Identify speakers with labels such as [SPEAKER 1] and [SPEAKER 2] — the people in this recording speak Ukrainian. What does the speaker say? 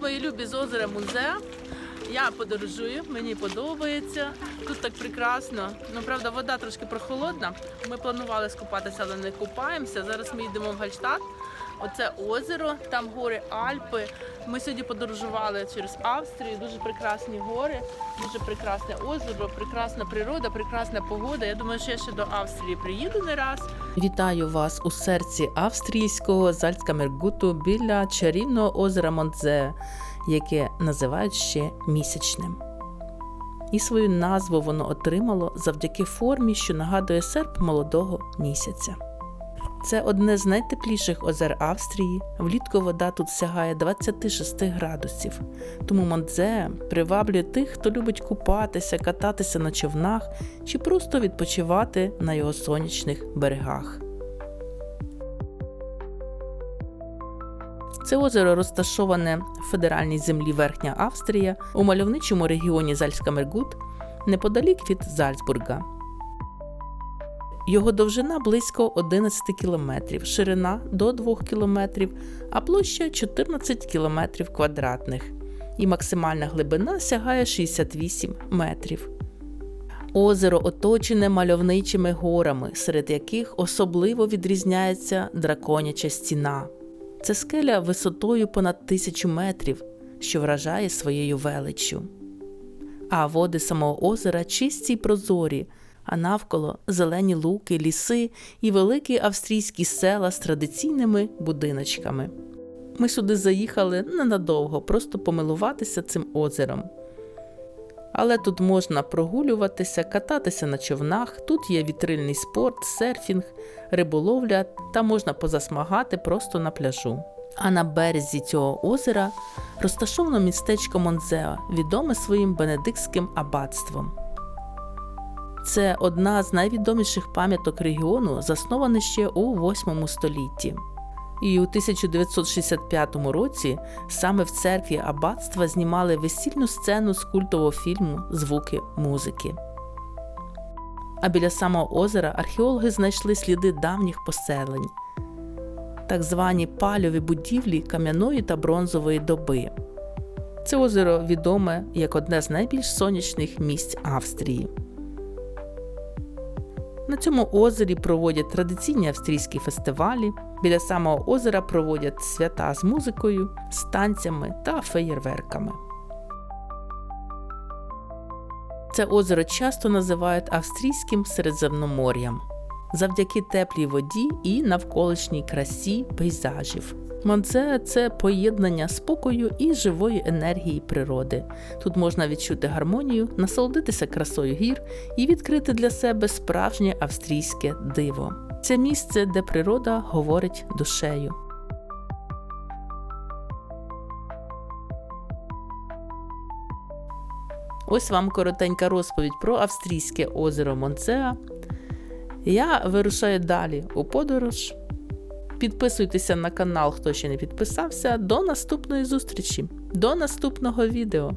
[SPEAKER 1] мої любі з озера музею. Я подорожую, мені подобається. Тут так прекрасно. Ну правда, вода трошки прохолодна. Ми планували скупатися, але не купаємося. Зараз ми йдемо в Гальштадт. Оце озеро, там гори Альпи. Ми сьогодні подорожували через Австрію. Дуже прекрасні гори, дуже прекрасне озеро, прекрасна природа, прекрасна погода. Я думаю, що я ще до Австрії приїду не раз. Вітаю вас у серці австрійського Зальцкамергуту біля чарівного озера Монтзе, яке називають ще місячним. І свою назву воно отримало завдяки формі, що нагадує серп молодого місяця. Це одне з найтепліших озер Австрії. Влітку вода тут сягає 26 градусів. Тому Монтзе приваблює тих, хто любить купатися, кататися на човнах чи просто відпочивати на його сонячних берегах. Це озеро розташоване в федеральній землі Верхня Австрія у мальовничому регіоні Зальцкамергут неподалік від Зальцбурга. Його довжина близько 11 кілометрів, ширина до 2 кілометрів, а площа 14 кілометрів квадратних. І максимальна глибина сягає 68 метрів. Озеро оточене мальовничими горами, серед яких особливо відрізняється драконяча стіна. Це скеля висотою понад тисячу метрів, що вражає своєю величчю. А води самого озера чисті й прозорі, а навколо зелені луки, ліси і великі австрійські села з традиційними будиночками. Ми сюди заїхали ненадовго, просто помилуватися цим озером. Але тут можна прогулюватися, кататися на човнах, тут є вітрильний спорт, серфінг, риболовля та можна позасмагати просто на пляжу. А на березі цього озера розташовано містечко Монзео, відоме своїм бенедиктським аббатством. Це одна з найвідоміших пам'яток регіону, заснована ще у 8 столітті. І у 1965 році саме в церкві аббатства знімали весільну сцену з культового фільму Звуки музики. А біля самого озера археологи знайшли сліди давніх поселень, так звані пальові будівлі кам'яної та бронзової доби. Це озеро відоме як одне з найбільш сонячних місць Австрії. На цьому озері проводять традиційні австрійські фестивалі. Біля самого озера проводять свята з музикою, з танцями та феєрверками. Це озеро часто називають австрійським середземномор'ям завдяки теплій воді і навколишній красі пейзажів. Монце це поєднання спокою і живої енергії природи. Тут можна відчути гармонію, насолодитися красою гір і відкрити для себе справжнє австрійське диво. Це місце, де природа говорить душею. Ось вам коротенька розповідь про австрійське озеро Монцеа. Я вирушаю далі у подорож. Підписуйтеся на канал, хто ще не підписався. До наступної зустрічі, до наступного відео.